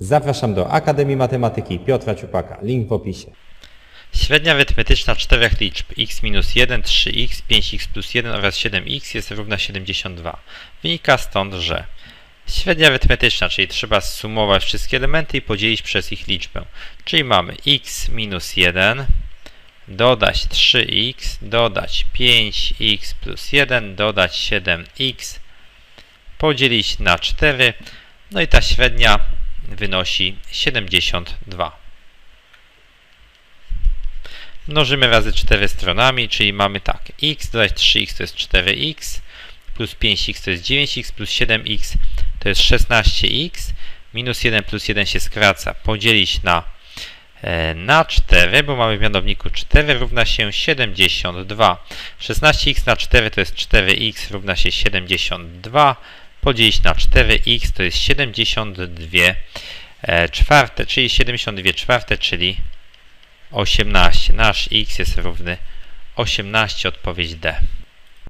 Zapraszam do Akademii Matematyki Piotra Ciupaka. Link w opisie. Średnia arytmetyczna czterech liczb x minus 1, 3x, 5x plus 1 oraz 7x jest równa 72. Wynika stąd, że średnia arytmetyczna, czyli trzeba zsumować wszystkie elementy i podzielić przez ich liczbę. Czyli mamy x minus 1, dodać 3x, dodać 5x plus 1, dodać 7x, podzielić na 4, no i ta średnia wynosi 72. Mnożymy razy 4 stronami, czyli mamy tak, x dodać 3x to jest 4x, plus 5x to jest 9x, plus 7x to jest 16x, minus 1 plus 1 się skraca, podzielić na, e, na 4, bo mamy w mianowniku 4 równa się 72. 16x na 4 to jest 4x równa się 72, podzielić na 4x to jest 72 e, czwarte, czyli 72 czwarte, czyli 18. Nasz x jest równy 18, odpowiedź D.